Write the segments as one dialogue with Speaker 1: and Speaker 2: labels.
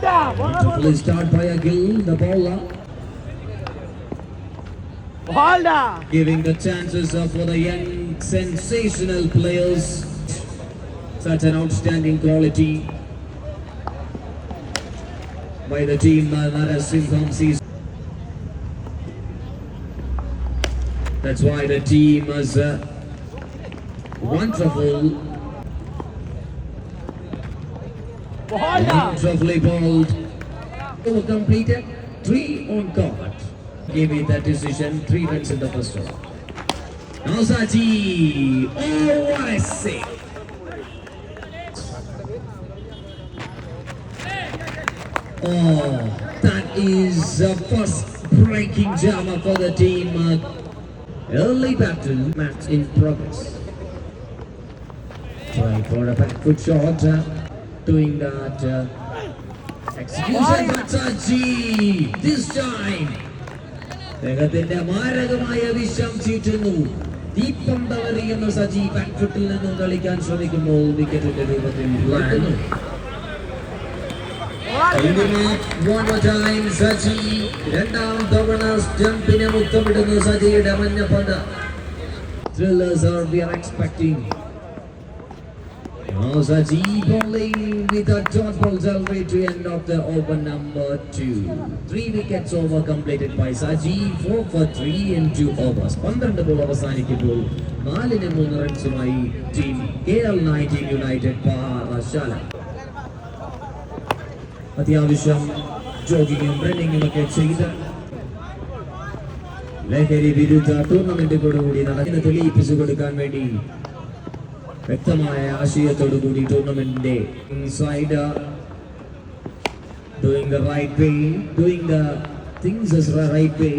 Speaker 1: Beautifully start by a Agil, the bowler, giving the chances for the young sensational players. Such an outstanding quality by the team Narasimham sees. That's why the team is uh, wonderful, wonderfully bowled. Over completed, three on court. Gave it that decision, three runs in the first over. Now Saji, oh what a save! Oh, that is a first breaking jammer for the team. Early battle match in progress. Trying for a back foot shot, doing that. Uh, execution, Mataji this time. അദ്ദേഹത്തിന്റെ മാരകമായ വിഷം ചീറ്റുന്നു. ദീപം തളറിയുന്ന സജി. ബാക്ക്ഫുട്ടിൽ നിന്നും കളിക്കാൻ ശ്രമിക്കുമ്പോൾ വിക്കറ്റിന്റെ രൂപത്തിൽ ഉയർത്തുന്നു. One more time, Saji. രണ്ടാം തവണ സ്റ്റംപിനെ മുത്തമിടുന്നു സജിയുടെ മഞ്ഞ പന്ത്. Thrillers are we are expecting Now Saji bowling. With George dot ball delivery to end of the over number two. Three wickets over completed by Saji, four for three in two overs. പന്ത്രണ്ട് ball അവസാനിക്കുമ്പോൾ നാലിന് മൂന്ന് റൺസുമായി team K L nineteen united Parassala അത്യാവശ്യം ജോഗിങ്ങും റണ്ണിങ്ങും ഒക്കെ ചെയ്ത് ലഹരി വിരുദ്ധ ടൂർണമെന്റുകളോടുകൂടി നടക്കുന്ന തെളിയിപ്പിച്ചു കൊടുക്കാൻ വേണ്ടി വ്യക്തമായ ആശയത്തോടു കൂടി ടൂർണമെന്റിന്റെ side doing the right way doing the things is right way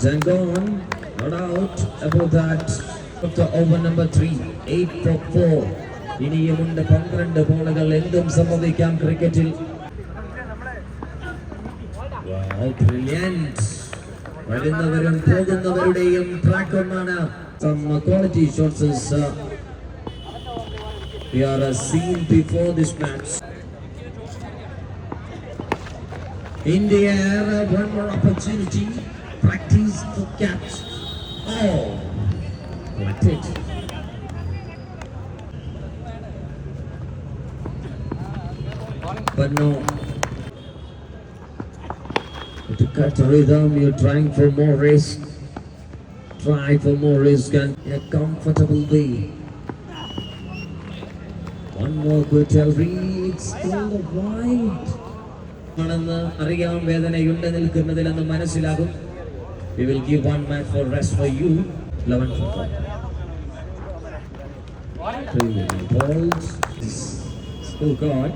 Speaker 1: And gone, no doubt about that. After over number three, eight for four. ഇനിയുമുണ്ട് പന്ത്രണ്ട് ബോളുകൾ എന്തും സംഭവിക്കാം ക്രിക്കറ്റിൽ Wow, brilliant. വരുന്നവരും പോകുന്നവരുടെയും ട്രാക്ക് ഒന്നാണ് some quality shots is uh, we are uh, seen before this match in the air uh, one more opportunity practice for catch oh what it but no cut the rhythm, you're trying for more risk. Try for more risk and in a comfortable way. One more good delivery. It's still a wide. ആണെന്ന് അറിയാം വേദനയുണ്ട് നിൽക്കുന്നതിലെന്ന് മനസ്സിലാകും We will give one match for rest for you. 11 for four. Three balls. Still got.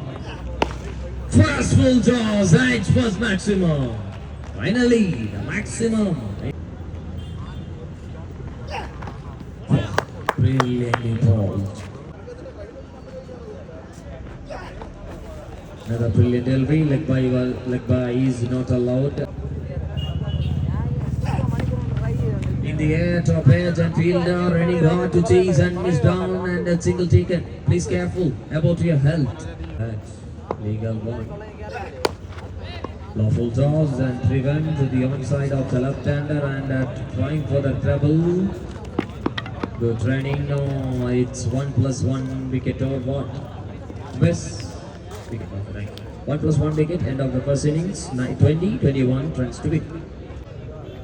Speaker 1: First full toss. Edge was maximum. Finally, the maximum. Brilliantly bowled. Another brilliant delivery. Leg by, leg by is not allowed. In the air, top edge and fielder running hard to chase and miss down and a single taken. Please careful about your health. That's legal one. Lawful toss and driven to the onside of the left-hander and uh, trying for the treble. Good training. No, it's one plus one wicket or what? Best wicket the. One plus one wicket. End of the first innings. Ni- 20, 21 runs to wicket.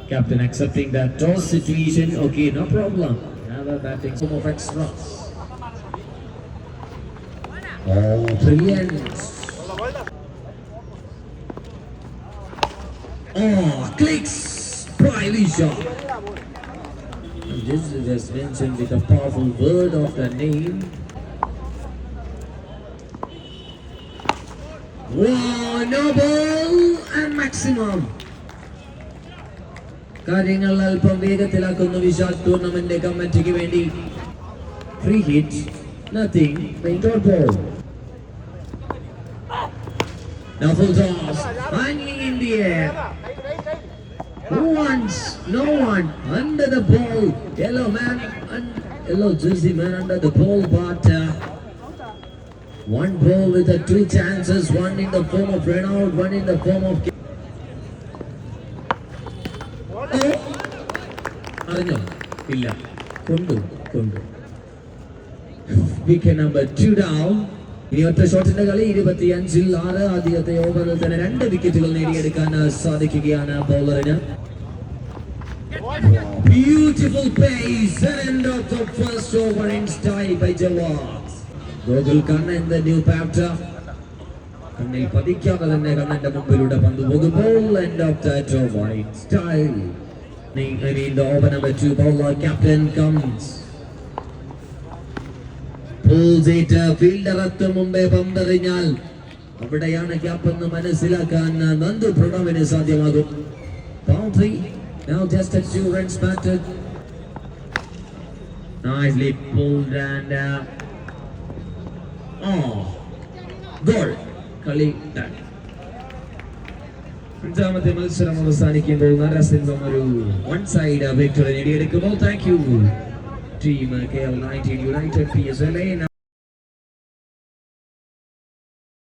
Speaker 1: Captain accepting that toss situation. Okay, no problem. Never batting some of extras. Oh, brilliant. Oh, clicks! Private shot. And this is just mentioned with a powerful word of the name. Wow, no ball and maximum. കാര്യങ്ങൾ അല്പം വേഗത്തിലാക്കുന്ന Vishal tournament കമ്മിറ്റിക്ക് വേണ്ടി free hit nothing paint ball Now full toss, hanging in the air. Who wants? No one. Under the ball. Yellow man, un- yellow jersey man under the ball, but uh, One ball with the two chances, one in the form of Renault, one in the form of. Oh! അറിഞ്ഞോ ഇല്ല കൊണ്ടു കൊണ്ടു wicket number two down ഇനി ഒറ്റ ഷോട്ടിന്റെ കളി ഇരുപത്തി അഞ്ചിൽ ആറ്. ആദ്യത്തെ ഓവറിൽ തന്നെ രണ്ട് വിക്കറ്റുകൾ നേടിയെടുക്കാൻ സാധിക്കുകയാണ് ബോളറിന് കണ്ണിൽ പതിക്കാതെ തന്നെ കണ്ണന്റെ മുമ്പിലൂടെ പന്ത് പോകുമ്പോൾ എത്തും മുമ്പേ പന്തെറിഞ്ഞാൽ അവിടെയാണ് ക്യാപ് എന്ന് മനസ്സിലാക്കാൻ നന്ദു പ്രണവിന് സാധ്യമാകും. Boundary now just a two runs batted. Nicely pulled and uh, oh goal. കളി അഞ്ചാമത്തെ മത്സരം അവസാനിക്കുമ്പോൾ നരസിംഹം ഒരു one side victory നേടിയെടുക്കുമ്പോൾ thank you team K L nineteen united P S L